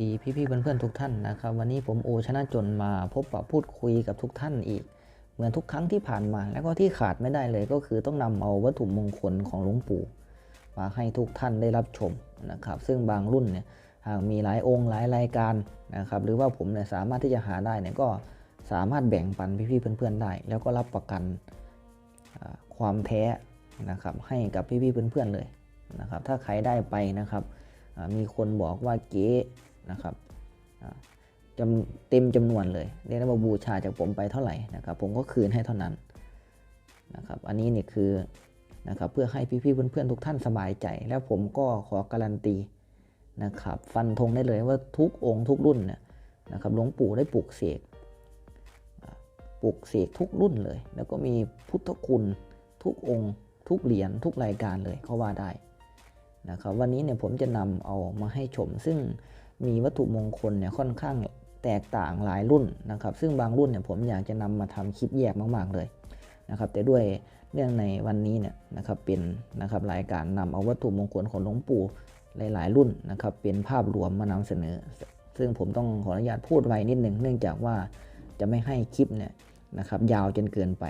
ดีพี่ๆเพื่อนๆทุกท่านนะครับ วันนี้ผมโอชนะจนมาพบปะพูดคุยกับทุกท่านอีก เหมือนทุกครั้งที่ผ่านมา แล้วก็ที่ขาดไม่ได้เลยก็คือต้องนำเอาวัตถุมงคลของหลวงปู่ มาให้ทุกท่านได้รับชมนะครับ ซึ่งบางรุ่นเนี่ยหากมีหลายองค์หลายรายการนะครับหรือว่าผมเนี่ยสามารถที่จะหาได้เนี่ยก็สามารถแบ่งปันพี่ๆเพื่อนๆได้ แล้วก็รับประกันความแท้นะครับให้กับพี่ๆเพื่อนๆเลยนะครับถ้าใครได้ไปนะครับมีคนบอกว่าเก๊ นะครับจำเต็มจำนวนเลยเรียกว่าบูชาจากผมไปเท่าไหร่นะครับ ผมก็คืนให้เท่านั้นนะครับ อันนี้เนี่ยคือนะครับเพื่อให้พี่ๆเพื่อนๆทุกท่านสบายใจ แล้วผมก็ขอการันตีนะครับ ฟันธงได้เลยว่าทุกองค์ทุกรุ่นเนี่ยนะครับหลวงปู่ได้ปลูกเสกปลูกเสกทุกรุ่นเลย แล้วก็มีพุทธคุณทุกองค์ทุกเหรียญทุกรายการเลยเขาว่าได้นะครับ วันนี้เนี่ยผมจะนำเอามาให้ชมซึ่ง มีวัตถุมงคลเนี่ยค่อนข้างแตกต่างหลายรุ่นนะครับ ซึ่งบางรุ่นเนี่ยผมอยากจะนำมาทำคลิปแยกมาก ๆเลยนะครับ แต่ด้วยเนื่องในวันนี้เนี่ยนะครับเป็นนะครับรายการนำเอาวัตถุมงคลของหลวงปู่หลาย ๆ รุ่นนะครับ เป็นภาพรวมมานำเสนอ ซึ่งผมต้องขออนุญาตพูดไว้นิดหนึ่งเนื่องจากว่าจะไม่ให้คลิปเนี่ยนะครับยาวจนเกินไป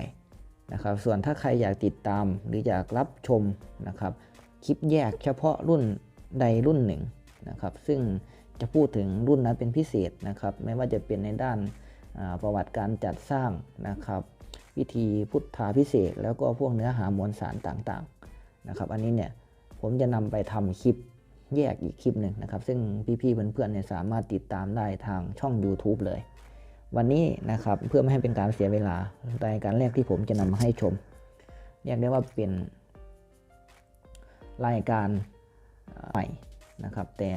นะครับ ส่วนถ้าใครอยากติดตามหรืออยากรับชมนะครับ คลิปแยกเฉพาะรุ่นใดรุ่นหนึ่งนะครับ ซึ่ง จะพูดถึงรุ่นนั้นเป็นพิเศษนะครับ ไม่ว่าจะเป็นในด้านประวัติการจัดสร้างนะครับ วิธีพุทธาพิเศษ แล้วก็พวกเนื้อหามวลสารต่างๆนะครับ อันนี้เนี่ยผมจะนำไปทำคลิปแยกอีกคลิปหนึ่งนะครับ ซึ่งพี่ๆเพื่อนๆเนี่ยสามารถติดตามได้ทางช่อง YouTube เลย วันนี้นะครับเพื่อไม่ให้เป็นการเสียเวลารายการแรกที่ผมจะนำมาให้ชมเรียกได้ว่าเป็นรายการใหม่นะครับ แต่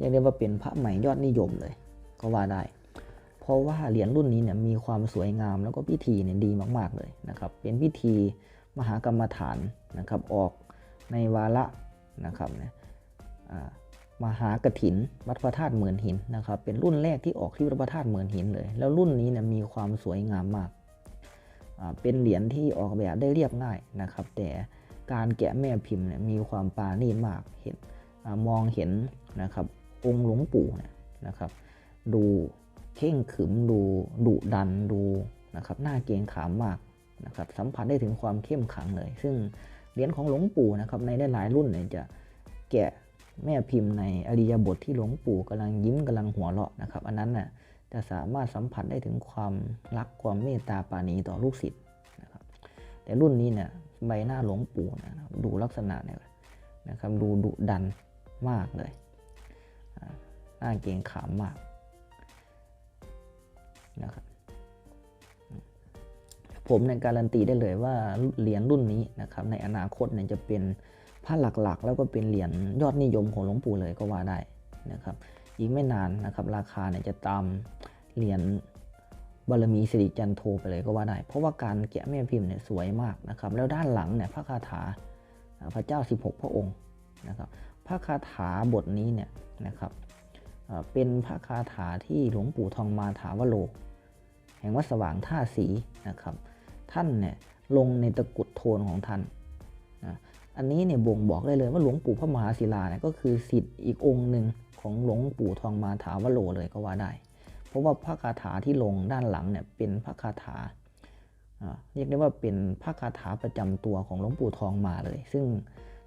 เรียกได้ว่าเป็นพระใหม่ยอดนิยมเลย ก็ว่าได้ เพราะว่าเหรียญรุ่นนี้เนี่ยมีความสวยงามแล้วก็พิธีเนี่ยดีมากๆเลยนะครับเป็นพิธีมหากรรมฐานนะครับออกในวาระนะครับเนี่ยมหากถินวัดพระธาตุเหมือนหินนะครับเป็นรุ่นแรกที่ออกที่วัดพระธาตุเหมือนหินเลย แล้วรุ่นนี้เนี่ยมีความสวยงามมาก เป็นเหรียญที่ออกแบบได้เรียบง่ายนะครับ แต่การแกะแม่พิมพ์เนี่ยมีความปราณีตมากเห็นอมองเห็นนะครับ องค์หลวงปู่เนี่ยนะครับ ดูเข่งขึมดูดุดันดูนะครับหน้าเกรงขามมากนะครับสัมผัสได้ถึงความเข้มขังเลย ซึ่งเหรียญของหลวงปู่นะครับในหลายรุ่นเนี่ยจะแกะแม่พิมพ์ในอริยบทที่หลวงปู่กำลังยิ้มกำลังหัวเราะนะครับอันนั้นน่ะจะสามารถสัมผัสได้ถึงความรักความเมตตาปาณีต่อลูกศิษย์นะครับแต่รุ่นนี้เนี่ยใบหน้าหลวงปู่เนะดูลักษณะเนี่ยนะครับดูดุดันมากเลย น้าเกรงขามมากนะครับผมในยการันตีได้เลยว่าเหรียญรุ่นนี้นะครับในอนาคตเนี่ยจะเป็นผ้าหลักๆ แล้วก็เป็นเหรียญยอดนิยมของหลวงปู่เลยก็ว่าได้นะครับอีกไม่นานนะครับราคาเนี่ยจะตามเหรียญบารมีสิริจันโทไปเลยก็ว่าได้ เพราะว่าการแกะแม่พิมพ์เนี่ยสวยมากนะครับแล้วด้านหลังเนี่ยพระคาถาพระเจ้า 16 พระองค์นะครับพระคาถาบทนี้เนี่ยนะครับ เป็นพระคาถาที่หลวงปู่ทองมาถาวโรแห่งวัดสว่างท่าสีนะครับ ท่านเนี่ยลงในตะกุดโทนของท่านนะอันนี้เนี่ยบ่งบอกได้เลยว่าหลวงปู่พระมหาศิลาเนี่ยก็คือสิทธิ์อีกองค์หนึ่งของหลวงปู่ทองมาถาวโรเลยก็ว่าได้ เพราะว่าพระคาถาที่ลงด้านหลังเนี่ยเป็นพระคาถาอ่าเรียกได้ว่าเป็นพระคาถาประจำตัวของหลวงปู่ทองมาเลย ซึ่ง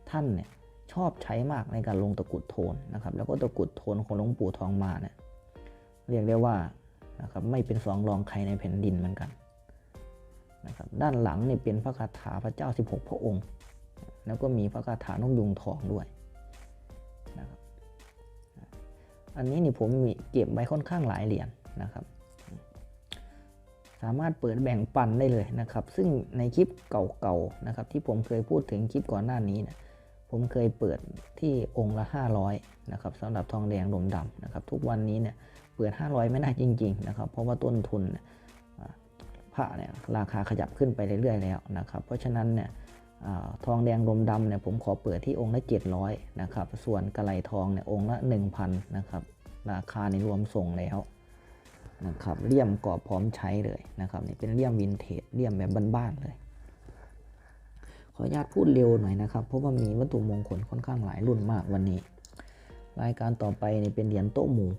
ท่านเนี่ย ชอบใช้มากในการลงตะกุดโทนนะครับแล้วก็ตะกุดโทนของหลวงปู่ทองมาเนี่ยเรียกได้ว่านะครับไม่เป็นสองรองใครในแผ่นดินเหมือนกันนะครับด้านหลังเนี่ยเป็นพระคาถาพระเจ้า 16 พระองค์ แล้วก็มีพระคาถานกยุงทองด้วยนะครับอันนี้นี่ผมมีเก็บไว้ค่อนข้างหลายเหรียญนะครับสามารถเปิดแบ่งปันได้เลยนะครับ ซึ่งในคลิปเก่าๆนะครับที่ผมเคยพูดถึงคลิปก่อนหน้านี้เนี่ย ผมเคยเปิดที่องค์ละ 500นะครับสำหรับทองแดงดมดำนะครับ ทุกวันนี้เนี่ยเปิด 500 ไม่ได้จริง ๆ นะครับ เพราะว่าต้นทุนเนี่ยอ่าพระเนี่ยราคาขยับขึ้นไปเรื่อยๆแล้วนะครับ เพราะฉะนั้นเนี่ยอทองแดงดมดำเนี่ยผมขอเปิดที่องค์ละ 700นะครับ ส่วนกระไหลทองเนี่ยองค์ละ 1,000นะครับ ราคาในรวมส่งแล้วนะครับเลี่ยมกรอบพร้อมใช้เลยนะครับนี่เป็นเลี่ยมวินเทจเลี่ยมแบบบ้านๆเลย ขออนุญาตพูดเร็วหน่อยนะครับเพราะว่ามีวัตถุมงคลค่อนข้างหลายรุ่นมากวันนี้ รายการต่อไปเนี่ยเป็นเหรียญโต๊ะหมู่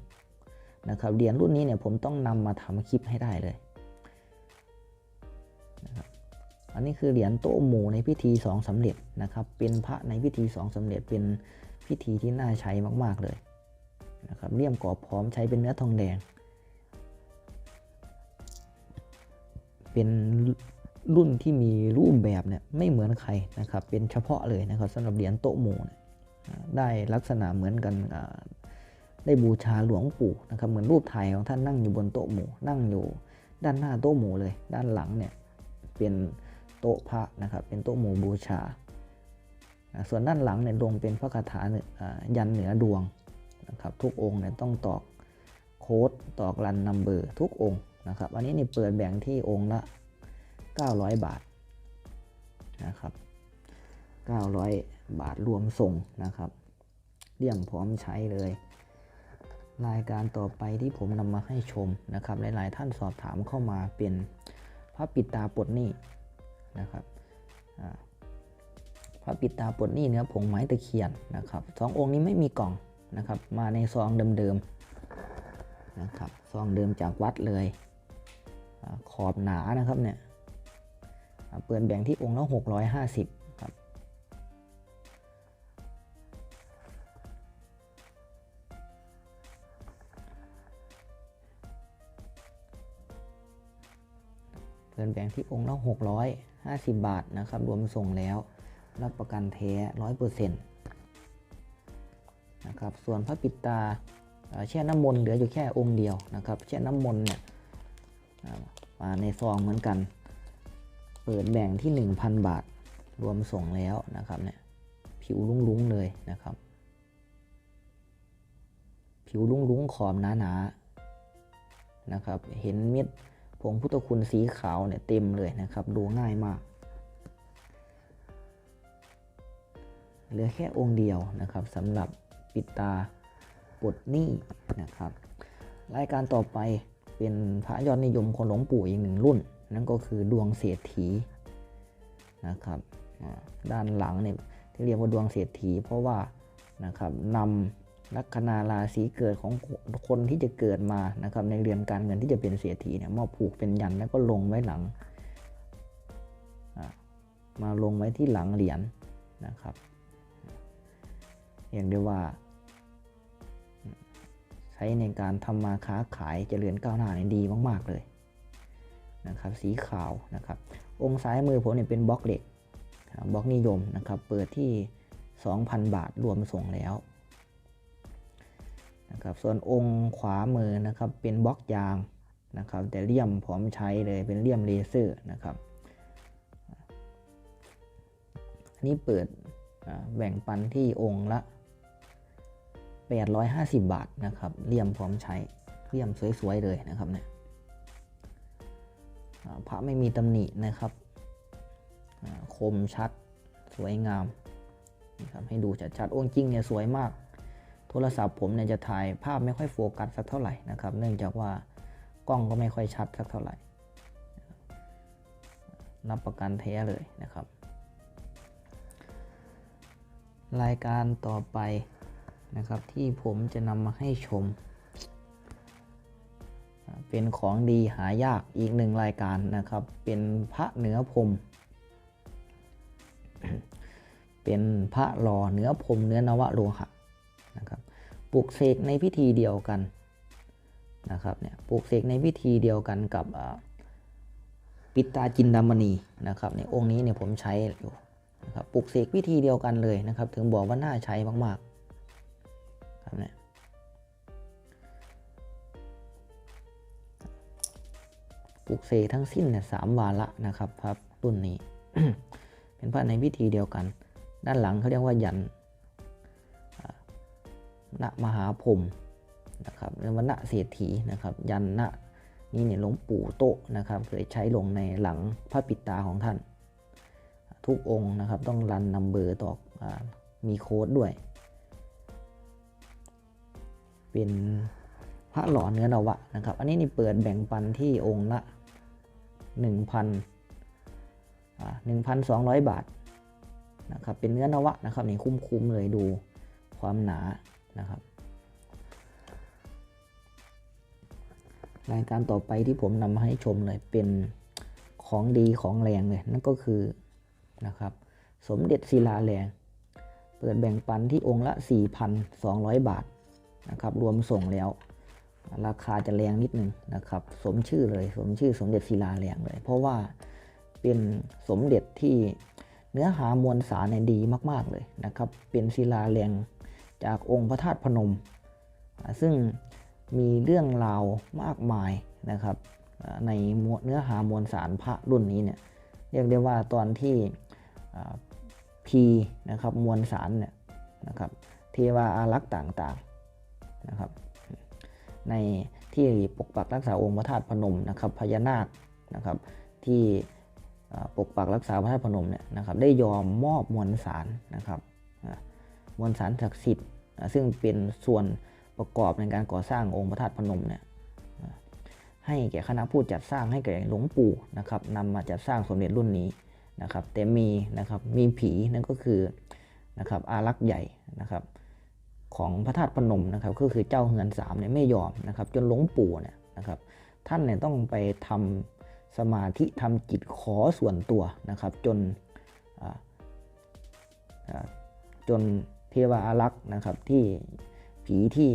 นะครับเหรียญรุ่นนี้เนี่ยผมต้องนำมาทำคลิปให้ได้เลยนะครับอันนี้คือเหรียญโต๊ะหมู่ในพิธีสองสำเร็จนะครับเป็นพระในพิธีสองสำเร็จเป็นพิธีที่น่าใช้มากๆเลยนะครับเลี่ยมกรอบพร้อมใช้เป็นเนื้อทองแดง เป็น รุ่นที่มีรูปแบบเนี่ยไม่เหมือนใครนะครับ เป็นเฉพาะเลยนะครับสำหรับเหรียญโต๊ะหมู่เนี่ยได้ลักษณะเหมือนกันได้บูชาหลวงปู่นะครับ เหมือนรูปถ่ายของท่านนั่งอยู่บนโต๊ะหมู่ นั่งอยู่ด้านหน้าโต๊ะหมู่เลย ด้านหลังเนี่ยเป็นโต๊ะพระนะครับ เป็นโต๊ะหมู่บูชา ส่วนด้านหลังเนี่ยลงเป็นพระคาถายันเหนือดวงนะครับ ทุกองค์เนี่ยต้องตอกโค้ดตอกรันนัมเบอร์ทุกองค์นะครับ อันนี้นี่เปิดแบ่งที่องค์ละ 900 บาทนะครับ 900 บาทรวมส่งนะครับเลี่ยมพร้อมใช้เลย รายการต่อไปที่ผมนำมาให้ชมนะครับหลายๆท่านสอบถามเข้ามาเป็นพระปิดตาปลดหนี้นะครับพระปิดตาปลดหนี้เนื้อผงไม้ตะเคียนนะครับสององค์นี้ไม่มีกล่องนะครับ มาในซองเดิมๆนะครับซองเดิมจากวัดเลยอขอบหนานะครับเนี่ย เปิดแบ่งที่องค์ละ650ครับเปิดแบ่งที่องค์ละ650 บาทนะครับ รวมส่งแล้วรับประกันแท้100%นะครับ ส่วนพระปิดตาแช่น้ำมนต์เหลืออยู่แค่องค์เดียวนะครับ แช่น้ำมนต์เนี่ยมาในซองเหมือนกัน เปิดแบ่งที่ 1,000 บาท รวมส่งแล้วนะครับเนี่ยผิวลุ้งๆเลยนะครับ ผิวลุ้งๆขอบหนาๆนะครับ เห็นเม็ดผงพุทธคุณสีขาวเนี่ยเต็มเลยนะครับ ดูง่ายมากเหลือแค่องค์เดียวนะครับสำหรับปิดตาปลดหนี้นะครับ รายการต่อไปเป็นพระยอดนิยมของหลวงปู่อีกหนึ่งรุ่น นั่นก็คือดวงเศรษฐีนะครับด้านหลังเนี่ยที่เรียกว่าดวงเศรษฐี เพราะว่านะครับนำลัคนาราศีเกิดของคนที่จะเกิดมานะครับในเรือนการเงินที่จะเป็นเศรษฐีเนี่ยมาผูกเป็นยันแล้วก็ลงไว้หลังมาลงไว้ที่หลังเหรียญนะครับเรียกได้ว่า ใช้ในการทำมาค้าขายจเจริญก้าวหน้าดีมาก ๆ เลย นะครับสีขาวนะครับ องค์ซ้ายมือผมเนี่ยเป็นบล็อกเหล็กบล็อกนิยมนะครับ เปิดที่ 2,000 บาทรวมส่งแล้วนะครับส่วนองค์ขวามือนะครับเป็นบล็อกยางนะครับ แต่เลี่ยมพร้อมใช้เลยเป็นเลี่ยมเลเซอร์นะครับอันนี้เปิดแบ่งปันที่องค์ละ 850 บาทนะครับเลี่ยมพร้อมใช้เลี่ยมสวยๆเลยนะครับเนี่ย พระไม่มีตำหนินะครับ คมชัดสวยงามนะครับให้ดูชัดๆองค์จริงเนี่ยสวยมาก โทรศัพท์ผมเนี่ยจะถ่ายภาพไม่ค่อยโฟกัสสักเท่าไหร่นะครับ เนื่องจากว่ากล้องก็ไม่ค่อยชัดสักเท่าไหร่ รับประกันแท้เลยนะครับ รายการต่อไปนะครับที่ผมจะนำมาให้ชม เป็นของดีหายากอีกหนึ่งรายการนะครับ เป็นพระเนื้อพรมเป็นพระหล่อเนื้อพรมเนื้อนวโลหะนะครับปลูกเสกในพิธีเดียวกันนะครับเนี่ยปลูกเสกในพิธีเดียวกันกับปิตาจินดามณีนะครับในองค์นี้เนี่ยผมใช้อยู่นะครับปลูกเสกพิธีเดียวกันเลยนะครับ ถึงบอกว่าน่าใช้มากๆครับเนี่ย ปลูกเสกทั้งสิ้นเนี่ยสามวาระนะครับครับรุ่นนี้ เป็นพระในพิธีเดียวกัน ด้านหลังเขาเรียกว่ายันณมหาพรมนะครับเรียกว่าณเศรษฐีนะครับ ยันณนี่เนี่ยหลวงปู่โตนะครับเคยใช้ลงในหลังพระปิดตาของท่าน ทุกองค์นะครับต้องรันนัมเบอร์ต่ออมีโค้ดด้วย เป็นพระหล่อเนื้อนวะนะครับ อันนี้นี่เปิดแบ่งปันที่องค์ละ 1,000 1,200 บาทนะครับเป็นเนื้อนวะนะครับนี่คุ้มๆเลยดูความหนานะครับ รายการต่อไปที่ผมนำมาให้ชมเลยเป็นของดีของแรงเลยนั่นก็คือนะครับสมเด็จศิลาแรงเปิดแบ่งปันที่องค์ละ 4,200 บาทนะครับรวมส่งแล้ว ราคาจะแรงนิดนึงนะครับ สมชื่อเลยสมชื่อสมเด็จศิลาแรงเลย เพราะว่าเป็นสมเด็จที่เนื้อหามวลสารเนี่ยดีมาก ๆเลยนะครับ เป็นศิลาแรงจากองค์พระธาตุพนม ซึ่งมีเรื่องราวมากมายนะครับในเนื้อหามวลสารพระรุ่นนี้เนี่ยเรียกได้ว่าตอนที่พีนะครับมวลสารเนี่ยนะครับเทวาอารักษ์ต่างๆนะครับ ในที่ปกปักรักษาองค์พระธาตุพนมนะครับพญานาคนะครับที่ปกปักรักษาพระธาตุพนมเนี่ยนะครับได้ยอมมอบมวลสารนะครับมวลสารศักดิ์สิทธิ์ซึ่งเป็นส่วนประกอบในการก่อสร้างองค์พระธาตุพนมเนี่ยให้แก่คณะผู้จัดสร้างให้แก่หลวงปู่นะครับนำมาจัดสร้างสมเด็จรุ่นนี้นะครับแต่มีนะครับมีผีนั่นก็คือนะครับอารักษ์ใหญ่นะครับ ของพระธาตุพนมนะครับก็คือเจ้าเฮือนสามเนี่ยไม่ยอมนะครับ จนหลวงปู่เนี่ยนะครับ ท่านเนี่ยต้องไปทำสมาธิทำจิตขอส่วนตัวนะครับ จนจนเทวาอารักษ์นะครับที่ผีที่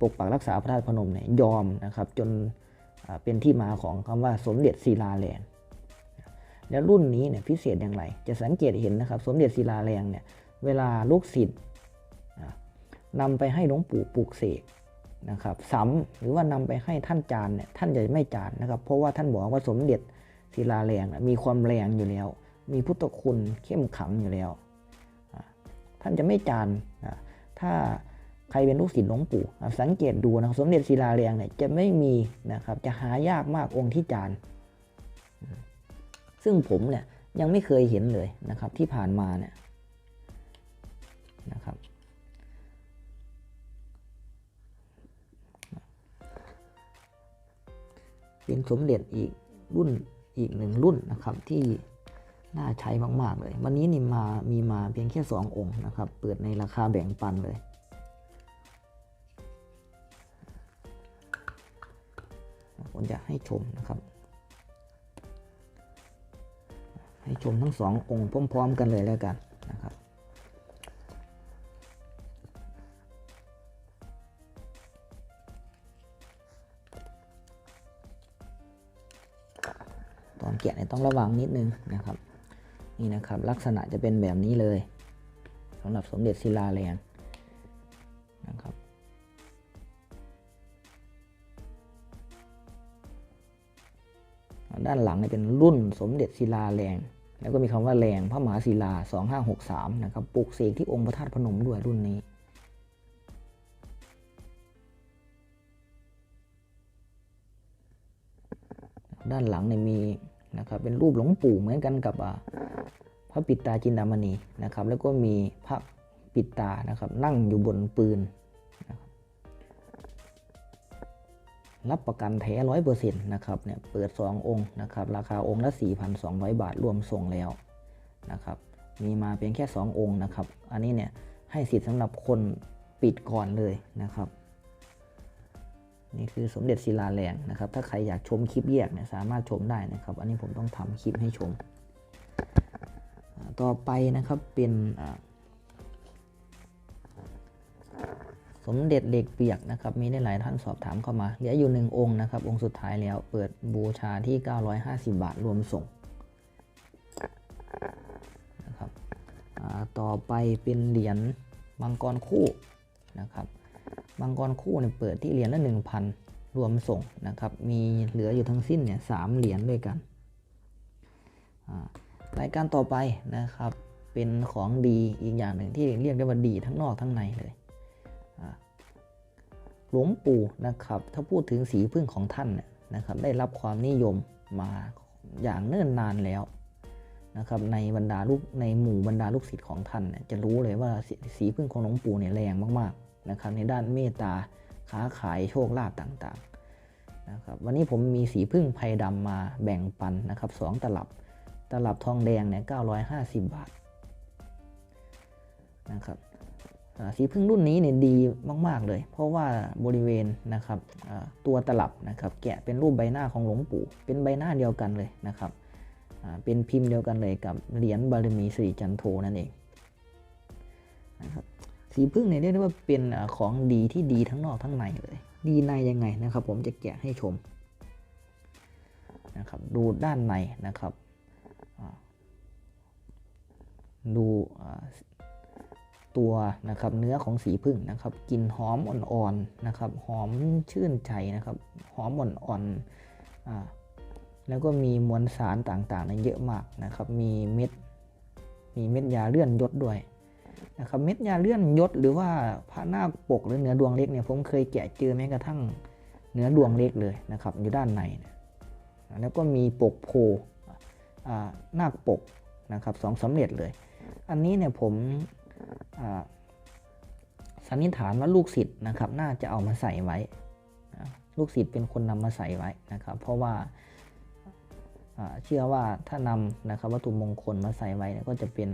ปกปักรักษาพระธาตุพนมเนี่ยยอมนะครับ จนเป็นที่มาของคำว่าสมเด็จศิลาแรงแล้วรุ่นนี้เนี่ยพิเศษอย่างไร จะสังเกตเห็นนะครับ สมเด็จศิลาแรงเนี่ยเวลาลูกศิษย์ นำไปให้หลวงปู่ปลูกเสกนะครับซ้ำหรือว่านำไปให้ท่านจานเนี่ยท่านจะไม่จานนะครับ เพราะว่าท่านบอกว่าสมเด็จศิลาแรงมีความแรงอยู่แล้ว มีพุทธคุณเข้มขังอยู่แล้ว ท่านจะไม่จานถ้าใครเป็นลูกศิษย์หลวงปู่สังเกตดูนะสมเด็จศิลาแรงเนี่ยจะไม่มีนะครับจะหายากมากองค์ที่จาน ซึ่งผมเนี่ยยังไม่เคยเห็นเลยนะครับที่ผ่านมาเนี่ยนะครับ เป็นสมเด็จอีกรุ่นอีกหนึ่งรุ่นนะครับที่น่าใช้มาก ๆ เลย วันนี้นี่มามีมาเพียงแค่สององค์นะครับ เปิดในราคาแบ่งปันเลย ผมจะให้ชมนะครับ ให้ชมทั้งสององค์พร้อม ๆ กันเลยแล้วกัน ต้องระวังนิดนึงนะครับ นี่นะครับ ลักษณะจะเป็นแบบนี้เลยสำหรับสมเด็จศิลาแรงนะครับด้านหลังเนี่ยเป็นรุ่นสมเด็จศิลาแรง แล้วก็มีคำว่าแรงพระมหาศิลา 2563 นะครับ ปลูกเสกที่องค์พระธาตุพนมด้วยรุ่นนี้ ด้านหลังเนี่ยมี นะครับเป็นรูปหลวงปู่เหมือนกันกับพระปิตาจินดามณีนะครับแล้วก็มีพระปิตานะครับนั่งอยู่บนปืนรับประกันแท้ร้อยเปอร์เซ็นต์นะครับเนี่ยเปิด 2 องค์นะครับราคาองค์ละ 4,200 บาทรวมส่งแล้วนะครับมีมาเพียงแค่ 2 องค์นะครับ อันนี้เนี่ยให้สิทธิ์สำหรับคนปิดก่อนเลยนะครับ นี่คือสมเด็จศิลาแรงนะครับ ถ้าใครอยากชมคลิปแยกเนี่ยสามารถชมได้นะครับ อันนี้ผมต้องทำคลิปให้ชม ต่อไปนะครับเป็นสมเด็จเหล็กเปียกนะครับ มีได้หลายท่านสอบถามเข้ามา เหลืออยู่หนึ่งองค์นะครับ องค์สุดท้ายแล้ว เปิดบูชาที่ 950 บาทรวมส่งนะครับต่อไปเป็นเหรียญมังกรคู่นะครับ มังกรคู่เนี่ยเปิดที่เหรียญละ 1,000 รวมส่งนะครับ มีเหลืออยู่ทั้งสิ้นเนี่ยสามเหรียญด้วยกัน รายการต่อไปนะครับ เป็นของดีอีกอย่างหนึ่งที่เรียกได้ว่าดีทั้งนอกทั้งในเลยหลวงปู่นะครับ ถ้าพูดถึงสีพึ่งของท่านเนี่ยนะครับ ได้รับความนิยมมาอย่างเนิ่นนานแล้วนะครับในบรรดาลูกในหมู่บรรดาลูกศิษย์ของท่านเนี่ยจะรู้เลยว่าสีพึ่งของหลวงปู่เนี่ยแรงมากๆ นะครับในด้านเมตตาค้าขายโชคลาภต่างๆนะครับวันนี้ผมมีสีพึ่งไพดำมาแบ่งปันนะครับสองตลับตลับทองแดงเนี่ย950บาทนะครับสีพึ่งรุ่นนี้เนี่ยดีมาก ๆ เลย เพราะว่าบริเวณนะครับตัวตลับนะครับแกะเป็นรูปใบหน้าของหลวงปู่ เป็นใบหน้าเดียวกันเลยนะครับเป็นพิมพ์เดียวกันเลยกับเหรียญบารมีสิริจันโทนั่นเองนะครับ สีพึ่งเนี่ยเรียกได้ว่าเป็นของดีที่ดีทั้งนอกทั้งในเลย ดีในยังไงนะครับ ผมจะแกะให้ชมนะครับ ดูด้านในนะครับดูตัวนะครับเนื้อของสีพึ่งนะครับกลิ่นหอมอ่อนๆนะครับหอมชื่นใจนะครับหอมอ่อนๆอ่าแล้วก็มีมวลสารต่างๆเนเยอะมากนะครับ มีเม็ด มีเม็ดยาเลื่อนยศด้วย นะครับเม็ดยาเลื่อนยศหรือว่าพระนาคปกหรือเนื้อดวงเล็กเนี่ยผมเคยแกะเจอแม้กระทั่งเนื้อดวงเล็กเลยนะครับอยู่ด้านในนี่ยแล้วก็มีปกโพอ่านาคปกนะครับสองสำเร็จเลย อันนี้เนี่ยผมสันนิษฐานว่าลูกศิษย์นะครับน่าจะเอามาใส่ไว้ ลูกศิษย์เป็นคนนำมาใส่ไว้นะครับเพราะว่า เชื่อว่าถ้านำนะครับวัตถุมงคลมาใส่ไว้ก็จะเป็น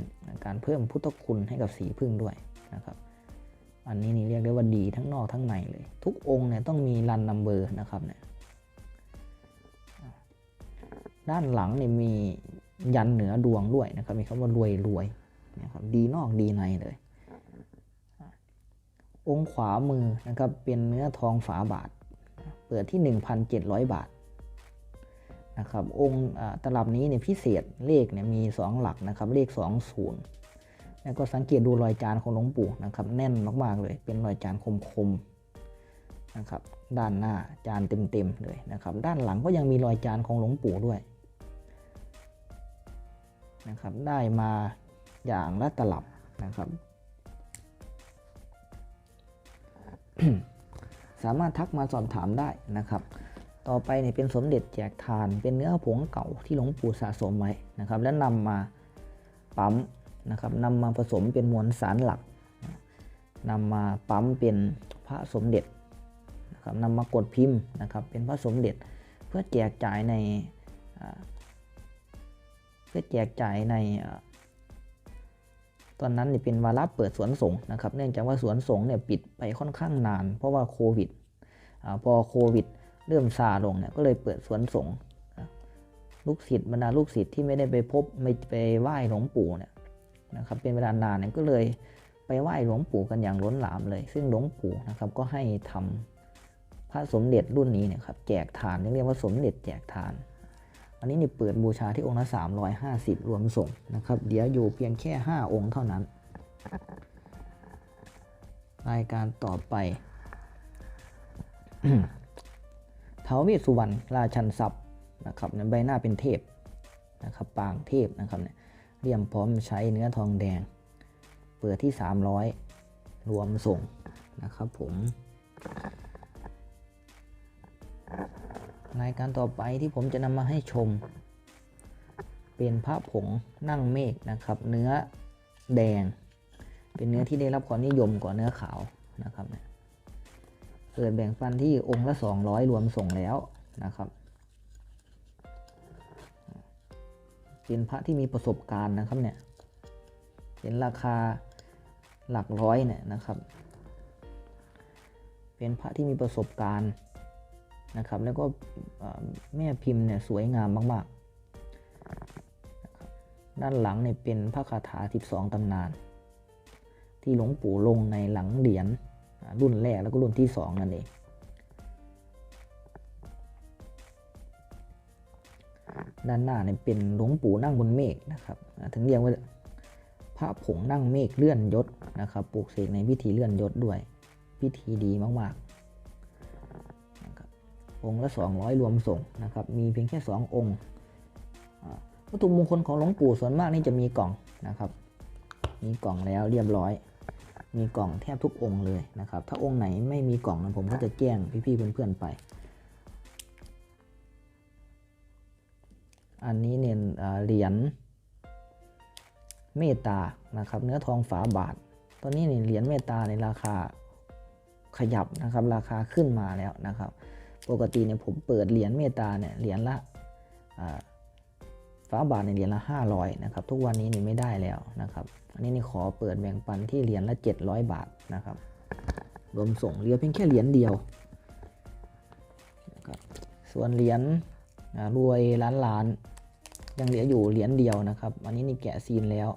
การเพิ่มพุทธคุณให้กับสีพึ่งด้วยนะครับอันนี้นี่เรียกได้ว่าดีทั้งนอกทั้งในเลย ทุกองค์เนี่ยต้องมีรันนัมเบอร์นะครับเนี่ยด้านหลังเนี่ยมียันเหนือดวงด้วยนะครับ มีคำว่ารวยรวยนะครับดีนอกดีในเลย องค์ขวามือนะครับเป็นเนื้อทองฝาบาท เปิดที่ 1,700 บาท นะครับองค์ตลับนี้เนี่ยพิเศษเลขเนี่ยมี 2 หลักนะครับเลข 20 แล้วก็สังเกตดูรอยจานของหลวงปู่นะครับแน่นมากๆเลย เป็นรอยจานคมๆนะครับด้านหน้าจานเต็มๆเลยนะครับด้านหลังก็ยังมีรอยจานของหลวงปู่ด้วยนะครับได้มาอย่างละตลับนะครับสามารถทักมาสอบถามได้นะครับ ต่อไปเนี่ยเป็นสมเด็จแจกทาน เป็นเนื้อผงเก่าที่หลวงปู่สะสมไว้นะครับ แล้วนำมาปั๊มนะครับนำมาผสมเป็นมวลสารหลักนำมาปั๊มเป็นพระสมเด็จนะครับนำมากดพิมพ์นะครับ เป็นพระสมเด็จเพื่อแจกจ่ายในเพื่อแจกจ่ายในตอนนั้นเนี่ยเป็นวาระเปิดสวนสงฆ์นะครับ เนื่องจากว่าสวนสงฆ์เนี่ยปิดไปค่อนข้างนาน เพราะว่าโควิดอพอโควิด เริ่มซาลงเนี่ยก็เลยเปิดสวนสงฆ์ลูกศิษย์บรรดาลูกศิษย์ที่ไม่ได้ไปพบไม่ไปไหว้หลวงปู่เนี่ยนะครับเป็นเวลานานเนี่ยก็เลยไปไหว้หลวงปู่กันอย่างล้นหลามเลย ซึ่งหลวงปู่นะครับก็ให้ทำพระสมเด็จรุ่นนี้เนี่ยครับแจกทานเรียกว่าสมเด็จแจกทาน อันนี้นี่เปิดบูชาที่องค์ละ350 รวมส่งนะครับเดี๋ยวอยู่เพียงแค่ 5 องค์เท่านั้น รายการต่อไป เท้าวเวสสุวรรณราชันทรัพย์นะครับในใบหน้าเป็นเทพนะครับปางเทพนะครับเนี่ยเรียมพร้อมใช้เนื้อทองแดง เปิดที่ 300 รวมส่งนะครับผม รายการต่อไปที่ผมจะนำมาให้ชม เป็นพระผงนั่งเมฆนะครับ เนื้อแดง เป็นเนื้อที่ได้รับความนิยมกว่าเนื้อขาวนะครับเนี่ย เปิดแบ่งปันที่องค์ละ 200 รวมส่งแล้วนะครับเป็นพระที่มีประสบการณ์นะครับเนี่ยเห็นราคาหลักร้อยเนี่ยนะครับ เป็นพระที่มีประสบการณ์นะครับ แล้วก็แม่พิมพ์เนี่ยสวยงามมากๆ ด้านหลังเนี่ยเป็นพระคาถา 12 ตำนาน ที่หลวงปู่ลงในหลังเหรียญ รุ่นแรกแล้วก็รุ่นที่ 2 นั่นเองด้านหน้าเนี่ยเป็นหลวงปู่นั่งบนเมฆนะครับถึงเรียกว่าพระผงนั่งเมฆเลื่อนยศนะครับปลูกเสกในพิธีเลื่อนยศด้วย พิธีดีมากๆนะครับองค์ละ 200 รวมส่งนะครับ มีเพียงแค่ 2 องค์วัตถุมงคลของหลวงปู่ส่วนมากนี่จะมีกล่องนะครับ มีกล่องแล้วเรียบร้อย มีกล่องแทบทุกองค์เลยนะครับ ถ้าองค์ไหนไม่มีกล่องนะผมก็จะแจ้งพี่ๆเพื่อนๆไป อันนี้เนี่ยเหรียญเมตตานะครับ เนื้อทองฝาบาท ตอนนี้เนี่ยเหรียญเมตตาในราคาขยับนะครับ ราคาขึ้นมาแล้วนะครับ ปกติเนี่ยผมเปิดเหรียญเมตตาเนี่ยเหรียญละ ฟ้าบาทในเหรียญละ 500นะครับทุกวันนี้นี่ไม่ได้แล้วนะครับอันนี้นี่ขอเปิดแบ่งปันที่เหรียญละ 700 บาทนะครับรวมส่งเหลือเพียงแค่เหรียญเดียวนะครับส่วนเหรียญรวยล้านล้านยังเหลืออยู่เหรียญเดียวนะครับ อันนี้นี่แกะซีนแล้ว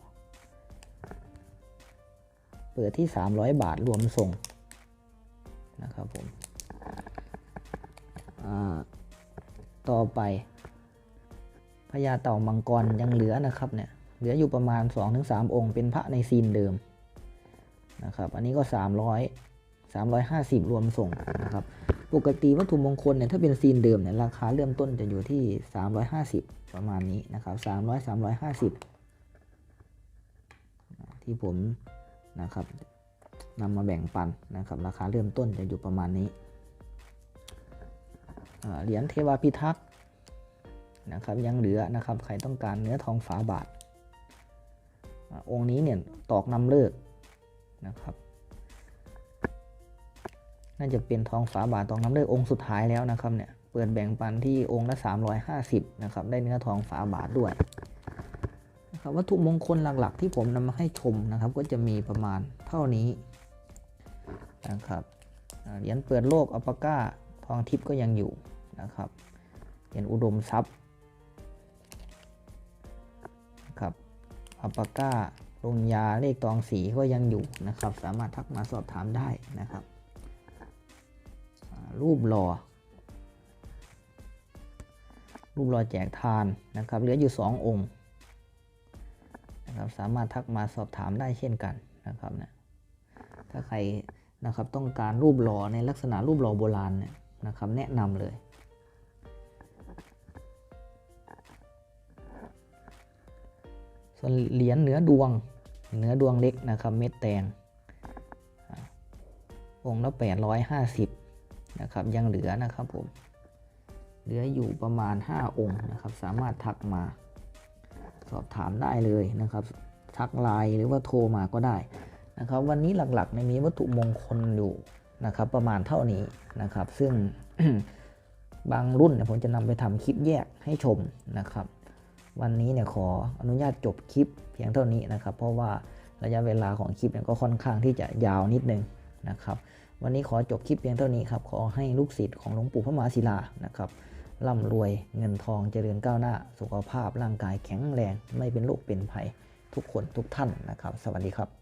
เปิดที่ 300 บาทรวมส่งนะครับผมต่อไป พญาเต่ามังกรยังเหลือนะครับเนี่ยเหลืออยู่ประมาณ 2-3 องค์ เป็นพระในซีนเดิมนะครับอันนี้ก็ 300 350 รวมส่งนะครับปกติวัตถุมงคลเนี่ยถ้าเป็นซีนเดิมเนี่ยราคาเริ่มต้นจะอยู่ที่ 350 ประมาณนี้นะครับ300 350 ที่ผมนะครับนำมาแบ่งปันนะครับราคาเริ่มต้นจะอยู่ประมาณนี้เหรียญเทวาพิทักษ์ นะครับยังเหลือนะครับใครต้องการเนื้อทองฝาบาท องค์นี้เนี่ยตอกนำเลิกนะครับ น่าจะเป็นทองฝาบาทตอกน้ำเลิกองค์สุดท้ายแล้วนะครับเนี่ยเปิดแบ่งปันที่องค์ละ 350นะครับได้เนื้อทองฝาบาทด้วยนะครับวัตถุมงคลหลักๆ ที่ผมนำมาให้ชมนะครับ ก็จะมีประมาณเท่านี้นะครับเหรียญเปิดโลกอัปปก้าทองทิพย์ก็ยังอยู่นะครับเหรียญอุดมทรัพย์ อัปปาก้าลงยาเลขตองสีก็ยังอยู่นะครับ สามารถทักมาสอบถามได้นะครับ รูปหล่อรูปหล่อแจกทานนะครับเหลืออยู่ 2 องค์นะครับสามารถทักมาสอบถามได้เช่นกันนะครับนะถ้าใครนะครับต้องการรูปหล่อในลักษณะรูปหล่อโบราณเนี่ยนะครับ แนะนำเลย ส่วนเหรียญเนื้อดวงเนื้อดวงเล็กนะครับเม็ดแตงอ่าองค์ละ850นะครับยังเหลือนะครับผมเหลืออยู่ประมาณ 5 องค์นะครับ สามารถทักมาสอบถามได้เลยนะครับ ทักไลน์หรือว่าโทรมาก็ได้นะครับ วันนี้หลักๆในมีวัตถุมงคลอยู่นะครับ ประมาณเท่านี้นะครับ ซึ่งบางรุ่นผมจะนำไปทำคลิปแยกให้ชมนะครับ วันนี้เนี่ยขออนุญาตจบคลิปเพียงเท่านี้นะครับ เพราะว่าระยะเวลาของคลิปเนี่ยก็ค่อนข้างที่จะยาวนิดนึงนะครับ วันนี้ขอจบคลิปเพียงเท่านี้ครับ ขอให้ลูกศิษย์ของหลวงปู่พระมหาศิลานะครับร่ำรวยเงินทองเจริญก้าวหน้า สุขภาพร่างกายแข็งแรง ไม่เป็นโรคเป็นภัย ทุกคนทุกท่านนะครับ สวัสดีครับ